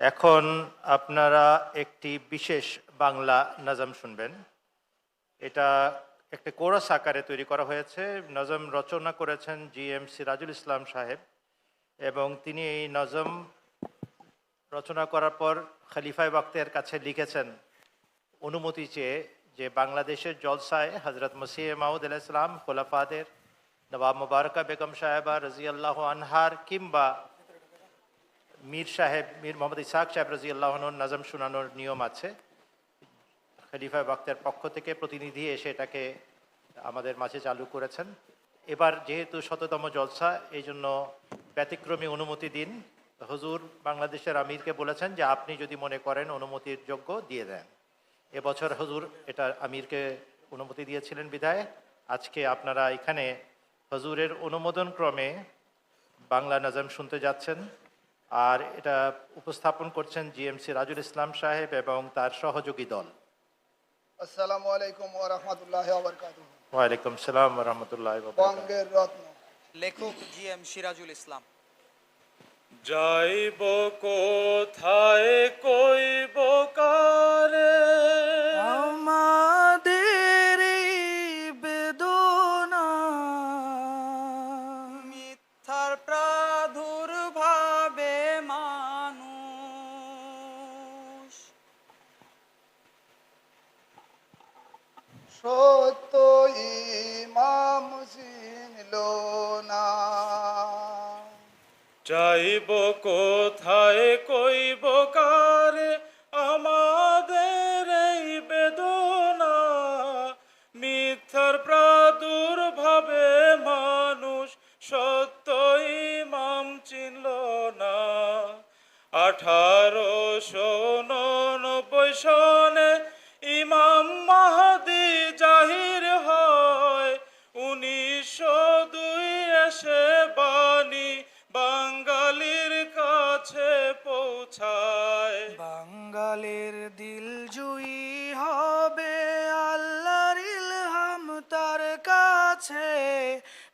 এখন আপনারা একটি বিশেষ বাংলা নজম শুনবেন। এটা একটি কোরাস আকারে তৈরি করা হয়েছে। নজম রচনা করেছেন জি এম সিরাজুল ইসলাম সাহেব এবং তিনি এই নজম রচনা করার পর খলিফায় বক্তের কাছে লিখেছেন অনুমতি চেয়ে যে বাংলাদেশের জলসায় হজরত মাউদ আলাইসালাম খোলাফাদের নবাব মুবারকা বেগম সাহেবা রাজিয়াল্লাহ আনহার কিংবা মীর সাহেব, মীর মোহাম্মদ ইসাক সাহেব রাজি আল্লাহনুর নাজম শোনানোর নিয়ম আছে। খলিফা বক্তের পক্ষ থেকে প্রতিনিধি এসে এটাকে আমাদের মাঝে চালু করেছেন। এবার যেহেতু শততম জলসা, এই জন্য ব্যতিক্রমী অনুমতি দিন। হুজুর বাংলাদেশের আমিরকে বলেছেন যে, আপনি যদি মনে করেন অনুমতির যোগ্য, দিয়ে দেন। এবছর হুজুর এটা আমিরকে অনুমতি দিয়েছিলেন বিধায়। আজকে আপনারা এখানে হুজুরের অনুমোদন ক্রমে বাংলা নাজম শুনতে যাচ্ছেন। আর এটা উপস্থাপন করছেন জিএমসি রাজুল ইসলাম সাহেব এবং তার সহযোগী দল। আসসালামু আলাইকুম ওয়া রাহমাতুল্লাহি ওয়া বারাকাতুহু। ওয়ালাইকুম সালাম রহমতুল্লাহ বঙ্গের রত্ন। লেখক জি এম সিরাজুল ইসলাম। যাইব কোথায় কইব কারে? যাইব কোথায় কইব?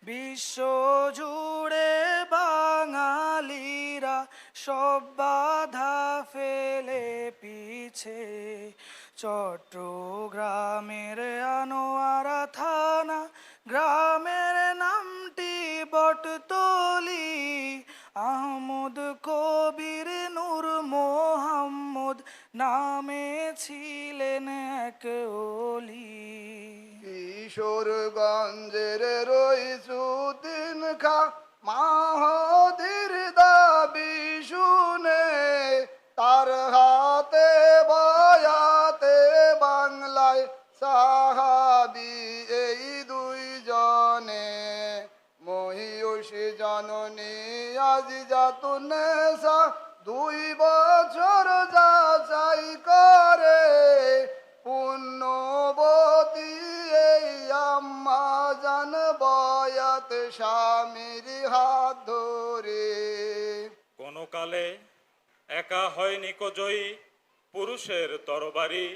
বিশ্ব জুড়ে বাঙালিরা সব বাধা ফেলে পিছে। চট্টগ্রামের আনোয়ারা থানা, গ্রামের নামটি বটতলি। আহমদ কবির নূর মোহাম্মদ নামে ছিলেন এক কিশোরগঞ্জের রইসুদ্দিন খা মাহদির দাবি শুনে তার হাতে বয়াতে বাংলায় সাহাবি এই দুইজনে। মহিষী জননী আজি জাতুনেসা দুই বছর যাচাই করে বয়াত স্বামীর হাত ধরে। কোন কালে একা হয়নি জয়ী পুরুষের তরবারি।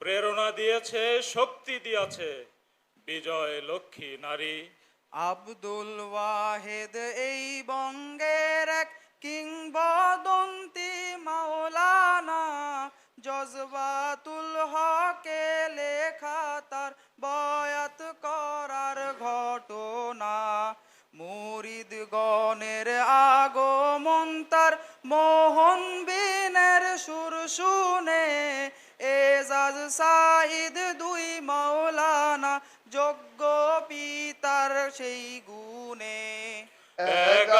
প্রেরণা দিয়েছে শক্তি দিয়েছে বিজয় লক্ষ্মী নারী। আব্দুল ওয়াহেদ এই বঙ্গের এক কিংবদন্তি মাওলানা। জজবাতুল হকে লেখা তার বয়াত করার ঘটনা। মুরিদ গণের আগমন তার মোহন বিনের সুর শুনে, এজাজ সাইদ দুই মৌলানা যোগ্য পিতার সেই গুণে। এগারোশো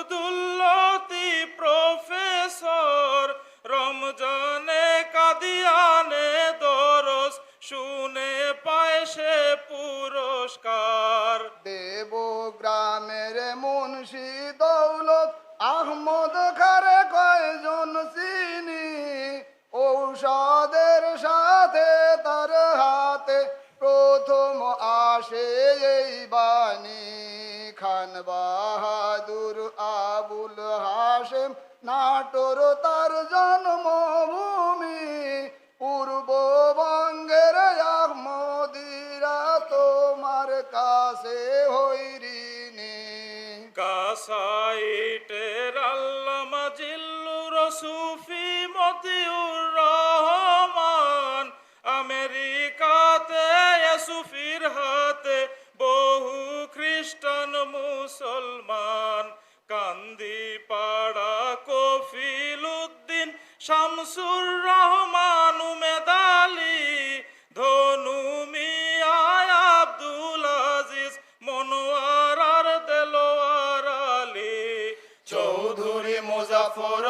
আবদুল্লতি প্রফেসর, রমজানে কাদিয়ানে দরস, শুনে পায় সে পুরস্কার। দেব গ্রামের মুন্সি দৌলত আহমদ খারে কয়জন চিনি? ঔষধের সাথে তার হাতে প্রথম আসে এই বাণী। খান নাটোর তার জন্মভূমি পূর্ববঙ্গের আহমদিরা তোমার কাছে হইরিনি কাসাইটের আল্লামা জিল্লুর সুফি মতিউর রহমান, আমেরিকাতে সুফির কফিল উদ্দিন শামসুর রহমান উমেদালি ধনু মিয়া, আব্দুল আজিজ মনোয়ার আর দেলোয়ার আলী, চৌধুরী মুজাফর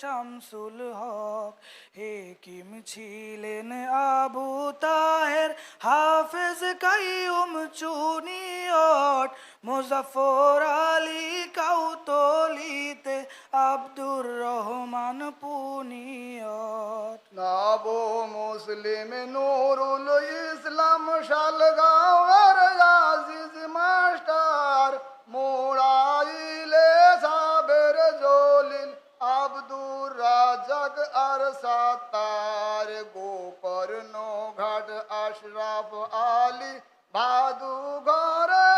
শামসুল হক, হেকিম ছিলেন আবু তাহের, হাফেজ কাইয়ুম চুনিয়ট মুজাফর আলী কাউতলিতে আব্দুর রহমান পুনিয়ট। নব মুসলিম নুরুল ইসলাম শালগাঁওয়ের আজিজ মাস্টার মোড়াইলে અરસા તાર ગોપરનો ઘાટ અશરફ આલી બાદુ ગોરા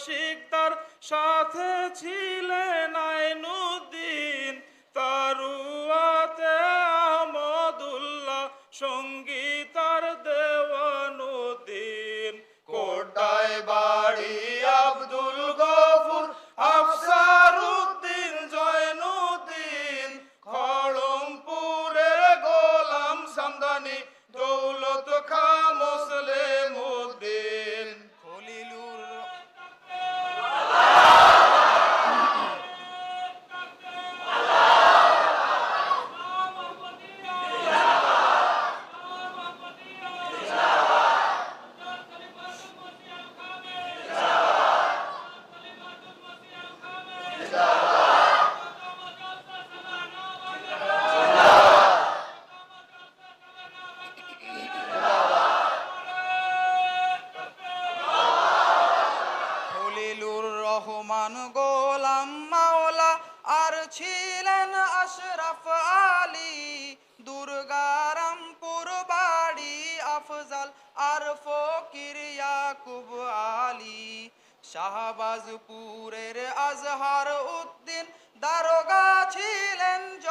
রফিকুল্লা তার সাথে ছিলেন আইনুদ্দিন। তারুয়াতে আমদুল্লাহ সঙ্গীতার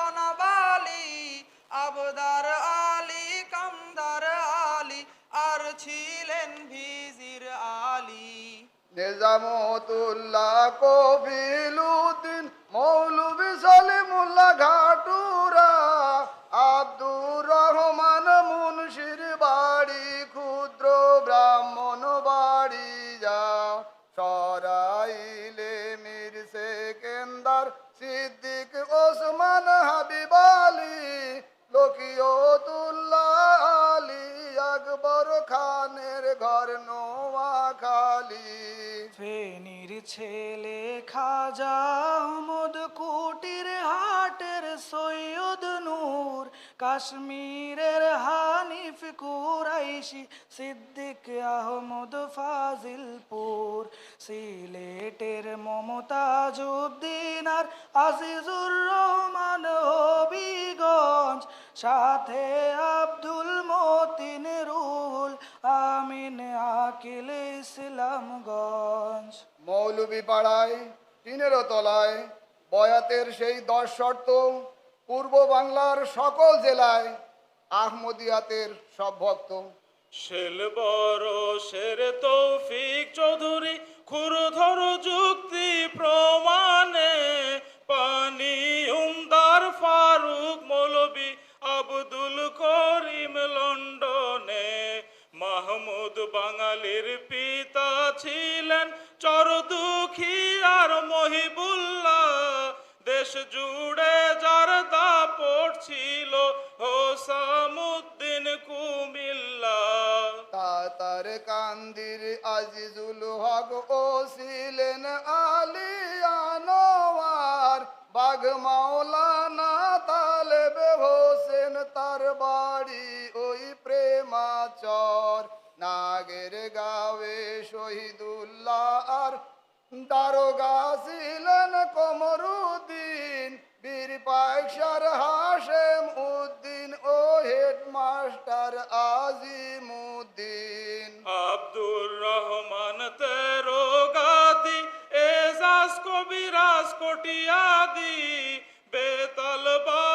ছিলেন আবদার আলী কামদার আলী আর ছিলেন ভিজির আলী। নিজামতুল্লাহ কবিলুদ্দিন মৌলবি সলিমুল্লাহ ঘাটুরা লকিয়তুল্লাহ আলী আকবর খানের ঘর নোয়াখালী। ফেনীর ছেলে খাজা আহমদ কুটির হাটের সৈয়দ নূর, কাশ্মীরের হানিফ কুরাইশি, সিদ্দিক আহমদ ফাজিলপুর, সিলেটের মমতাজ উদ্দিন আর আজিজুর রহমান হবিগঞ্জ সাথে আব্দুল মতিন রুহুল আমিন আকিল ইসলামগঞ্জ। মৌলবী পাড়ায় টিনেরও তলায় বয়াতের সেই দশ শর্ত পূর্ব বাংলার সকল জেলায় আহমদিয়াতের সব ভক্ত। শেল বড় শের তৌফিক চৌধুরী খুরধর যুক্তি প্রমাণে পানি আব্দুল করিম লন্ডনে মাহমুদ বাঙালির পিতা ছিলেন। চরদুখী আর মহিবুল্লাহ দেশ জুড়ে যার দাপট ছিল হোসামুদ্দিন কুমিল্লা। তাতার কান্দির আজিজুল হক ও ছিলেন আলিয়ানোয়ার বাঘ মাওলানা নাগের গাবে শহীদুল্লাহ আর দারোগা ছিলেন কমরুদ্দিন, বীর পায়সার হাশেম উদ্দিন ও হেডমাস্টার আজিমুদ্দিন। আব্দুর রহমান তেরো গাদি, এজাজ কবিরাজ কটিয়াদি, বেতাল বাড়ি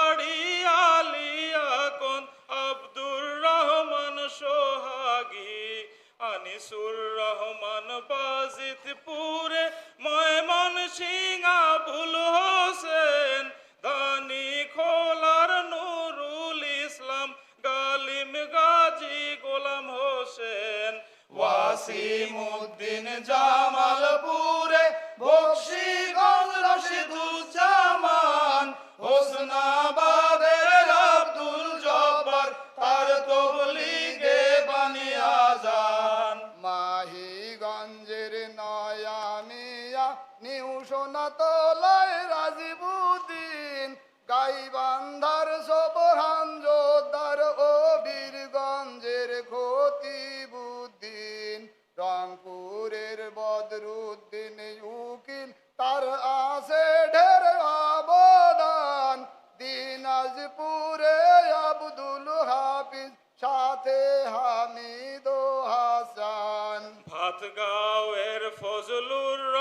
আনিসুর রহমান বাজিতপুরে ময়মন সিং আবুল হোসেন, দানি খোলার নুরুল ইসলাম, গালিম গাজী গোলাম হোসেন। ওয়াসিমউদ্দিন জামালপুরে বক্সিগঞ্জ রশিদুজ্জামান হোসনাবাদের সাথে হামিদ হাসান হাসান ভাতগাঁওয়ের ফজলুর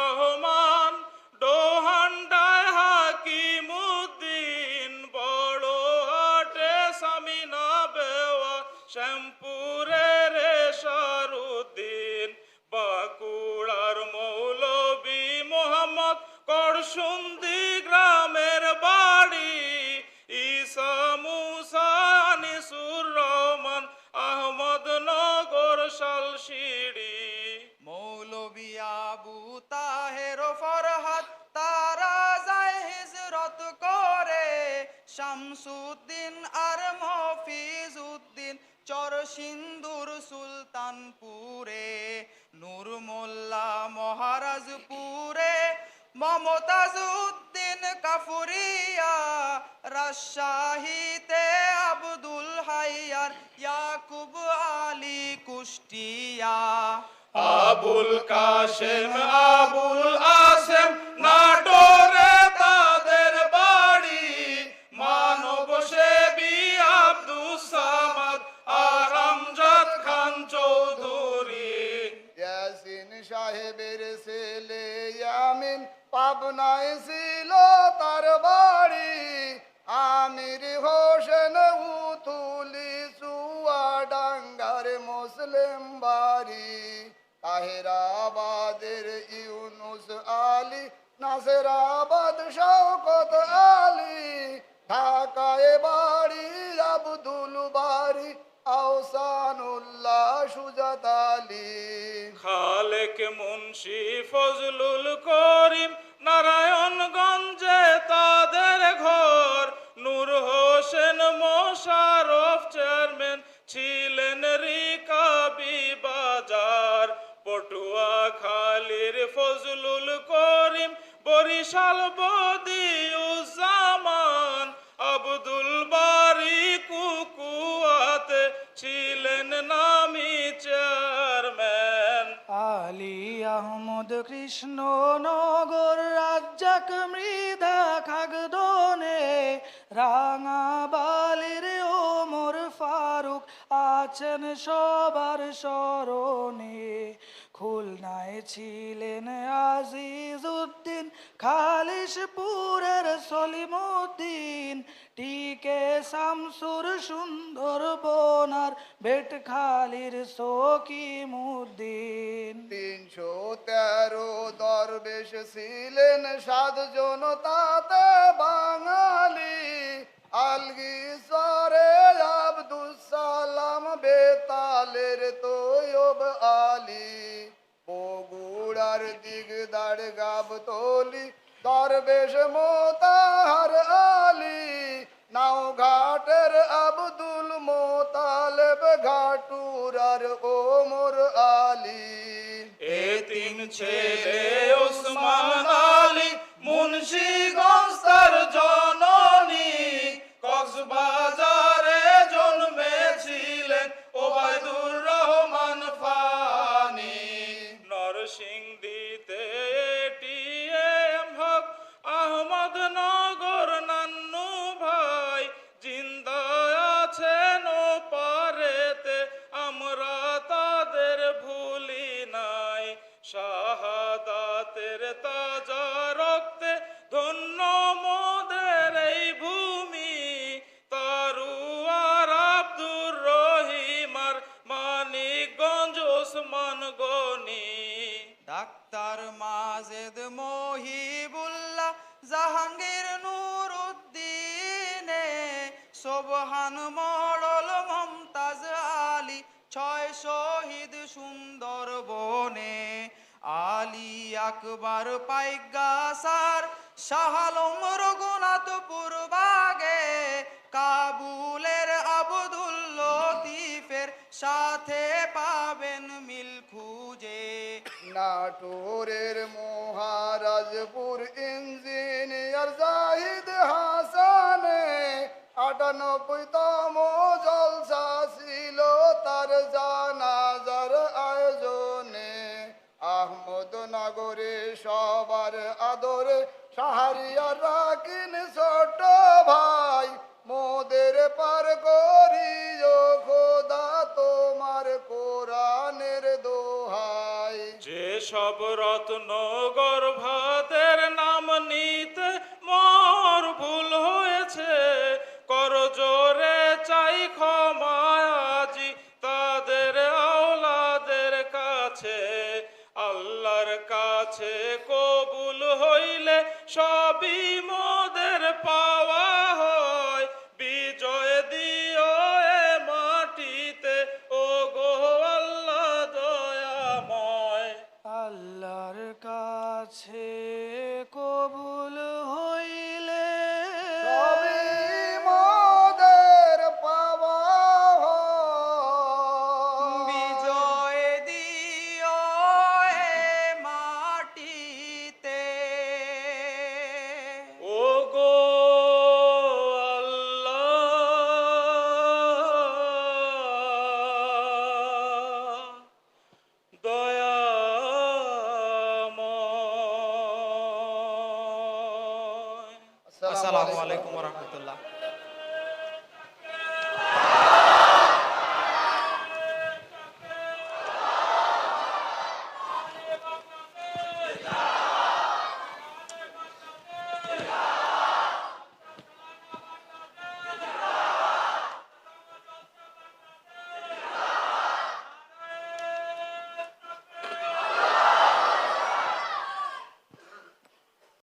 মমতাজ উদ্দিন কাফুরিয়া রাজশাহীতে আব্দুল হাইয়ার ইয়াকুব আলী কুষ্টিয়া। আবুল কাশেম আবুল আসেম পাবনায় ছিল তার বাড়ি। আমির হোসেন উতুলি চুয়াডাঙ্গার মুসলিম বাড়ি। তাহেরাবাদের ইউনুস আলী, নাসেরাবাদ শওকত আলী। ঢাকায় বাড়ি আব্দুল বাড়ি আহসানুল্লাহ সুজাত আলী। খালেক মুন্সি ফজলুল করিম, নারায়ণগঞ্জে তাদের ঘর। নূর হোসেন মোশারফ চেয়ারম্যান ছিলেন রিকাবি বাজার। পটুয়া খালির ফজলুল করিম, বরিশাল বদিউজ্জামান, আব্দুল বারি ছিলেন নামি চেয়ারম্যান। আলী আহমদ কৃষ্ণ নগর রাজ্জাক মৃধা খাগদনে, রাঙাবালির ওমর ফারুক আছেন সবার স্মরণে। খুলনায় ছিলেন আজিজ উদ্দিন, খালিশপুরের সলিমুদ্দিন টিকে শামসুর সুন্দর বোনার বেট খালির সকিমুদ্দিন। তিনশো তেরো দরবেশ ছিলেন সাতজন তাতে বাঙালি। আলগি সরে আব্দুল সালাম বেতালের তৈব আলী। বগুড়ার দিগদার গাবতলি দরবেশ মোতাহার আলী, নাও ঘাটের আব্দুল মোতালেব ঘাটুরার ওমর আলী। এ তিন ছেলে ওসমান আলী মুন্সি গস্তার জননী আকবর পাইগাসার শাহালম রঘুনাথপুর বাগে, কাবুলের আবদুল লতিফের সাথে পাবেন মিল খুঁজে। নাটোরের মহারাজপুর ইঞ্জিনিয়ার জাহিদ হাসানে আটানব্বই তম জলসা ছিল তার জানাজার নগরে সবার আদর, সাহারিয়া রাখিন ছোট ভাই, মোদের পার করি খোদা তোমার কোরআনের দোহাই। যে সব রত্ন গর্ভাতের নাম নিতে সবই মোদের পাওয়া আলাইকুম রহমতুল্লাহ।